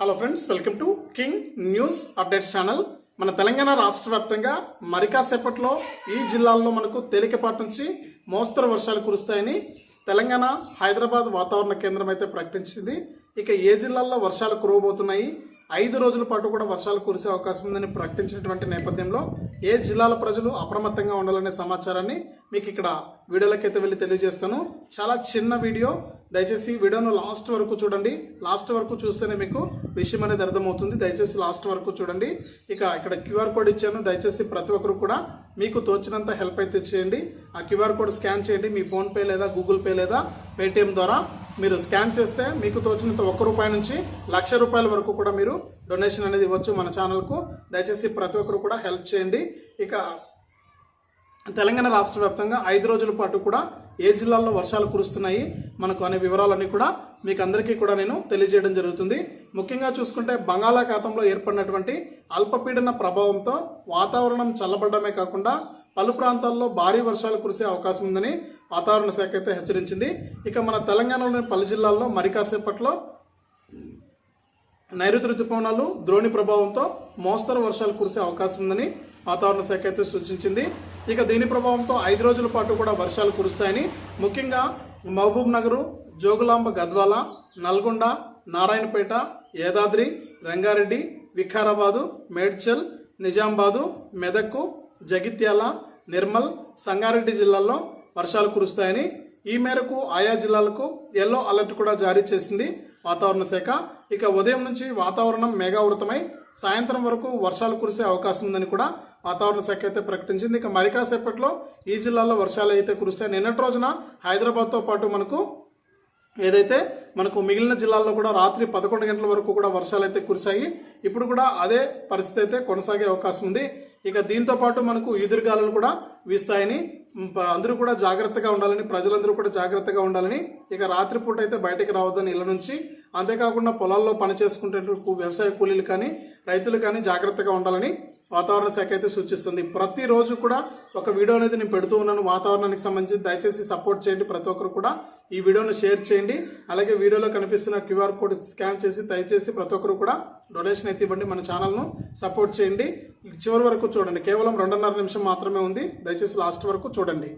Hello friends welcome to king news update channel మన తెలంగాణ రాష్ట్ర వ్యాప్తంగా మరికాసేపట్లో ఈ జిల్లాల్లో మనకు తేలికపాటి నుంచి మోస్తరు వర్షాలు కురుస్తాయని తెలంగాణ హైదరాబాద్ వాతావరణ కేంద్రం అయితే ప్రకటించింది. ఇక ఏ జిల్లాల్లో వర్షాలు కురవబోతున్నాయి? ఐదు రోజుల పాటు కూడా వర్షాలు కురిసే అవకాశం ఉందని ప్రకటించినటువంటి నేపథ్యంలో ఏ జిల్లాల ప్రజలు అప్రమత్తంగా ఉండాలనే సమాచారాన్ని మీకు ఇక్కడ వీడియోలకైతే వెళ్ళి తెలియజేస్తాను. చాలా చిన్న వీడియో. దయచేసి వీడియోను లాస్ట్ వరకు చూడండి. లాస్ట్ వరకు చూస్తేనే మీకు విషయం అనేది అర్థమవుతుంది. దయచేసి లాస్ట్ వరకు చూడండి. ఇక ఇక్కడ క్యూఆర్ కోడ్ ఇచ్చాను. దయచేసి ప్రతి ఒక్కరు కూడా మీకు తోచినంత హెల్ప్ అయితే చేయండి. ఆ క్యూఆర్ కోడ్ స్కాన్ చేయండి. మీ ఫోన్పే లేదా గూగుల్ పే లేదా పేటిఎం ద్వారా మీరు స్కాన్ చేస్తే మీకు తోచినంత ఒక్క రూపాయి నుంచి లక్ష రూపాయల వరకు కూడా మీరు డొనేషన్ అనేది ఇవ్వచ్చు మన ఛానల్కు దయచేసి ప్రతి ఒక్కరు కూడా హెల్ప్ చేయండి. ఇక తెలంగాణ రాష్ట్ర వ్యాప్తంగా ఐదు రోజుల పాటు కూడా ఏ జిల్లాల్లో వర్షాలు కురుస్తున్నాయి మనకు అనే వివరాలన్నీ కూడా మీకు అందరికీ కూడా నేను తెలియజేయడం జరుగుతుంది. ముఖ్యంగా చూసుకుంటే బంగాళాఖాతంలో ఏర్పడినటువంటి అల్పపీడన ప్రభావంతో వాతావరణం చల్లబడమే కాకుండా పలు ప్రాంతాల్లో భారీ వర్షాలు కురిసే అవకాశం ఉందని వాతావరణ శాఖ అయితే హెచ్చరించింది. ఇక మన తెలంగాణలోని పలు జిల్లాల్లో మరి కాసేపట్లో నైరుతి ఋతుపవనాలు ద్రోణి ప్రభావంతో మోస్తరు వర్షాలు కురిసే అవకాశం ఉందని వాతావరణ శాఖ అయితే సూచించింది. ఇక దీని ప్రభావంతో ఐదు రోజుల పాటు కూడా వర్షాలు కురుస్తాయని ముఖ్యంగా మహబూబ్ నగరు జోగులాంబ గద్వాల నల్గొండ నారాయణపేట యాదాద్రి రంగారెడ్డి వికారాబాదు మేడ్చల్ నిజామాబాదు మెదక్కు జగిత్యాల నిర్మల్ సంగారెడ్డి జిల్లాల్లో వర్షాలు కురుస్తాయని ఈ మేరకు ఆయా జిల్లాలకు ఎల్లో అలర్ట్ కూడా జారీ చేసింది వాతావరణ శాఖ. ఇక ఉదయం నుంచి వాతావరణం మేఘావృతమై సాయంత్రం వరకు వర్షాలు కురిసే అవకాశం ఉందని కూడా వాతావరణ శాఖ అయితే ప్రకటించింది. ఇక మరి కాసేపట్లో ఈ జిల్లాల్లో వర్షాలు అయితే కురుస్తాయి. నిన్నటి రోజున హైదరాబాద్తో పాటు మనకు ఏదైతే మనకు మిగిలిన జిల్లాల్లో కూడా రాత్రి పదకొండు గంటల వరకు కూడా వర్షాలు అయితే కురిశాయి. ఇప్పుడు కూడా అదే పరిస్థితి అయితే కొనసాగే అవకాశం ఉంది. ఇక దీంతో పాటు మనకు ఈదురుగాలులు కూడా వీస్తాయని అందరూ కూడా జాగ్రత్తగా ఉండాలని ప్రజలందరూ కూడా జాగ్రత్తగా ఉండాలని ఇక రాత్రిపూట అయితే బయటకు రావద్దని ఇళ్ళ నుంచి. అంతేకాకుండా పొలాల్లో పనిచేసుకుంటే వ్యవసాయ కూలీలు కానీ రైతులు కానీ జాగ్రత్తగా ఉండాలని వాతావరణ శాఖ అయితే సూచిస్తుంది. ప్రతిరోజు కూడా ఒక వీడియో అనేది నేను పెడుతూ ఉన్నాను. వాతావరణానికి సంబంధించి దయచేసి సపోర్ట్ చేయండి ప్రతి ఒక్కరు కూడా. ఈ వీడియోను షేర్ చేయండి. అలాగే వీడియోలో కనిపిస్తున్న క్యూఆర్ కోడ్ స్కాన్ చేసి దయచేసి ప్రతి ఒక్కరు కూడా డొనేషన్ అయితే ఇవ్వండి మన ఛానల్ను. సపోర్ట్ చేయండి. చివరి వరకు చూడండి. కేవలం రెండున్నర నిమిషం మాత్రమే ఉంది. దయచేసి లాస్ట్ వరకు చూడండి.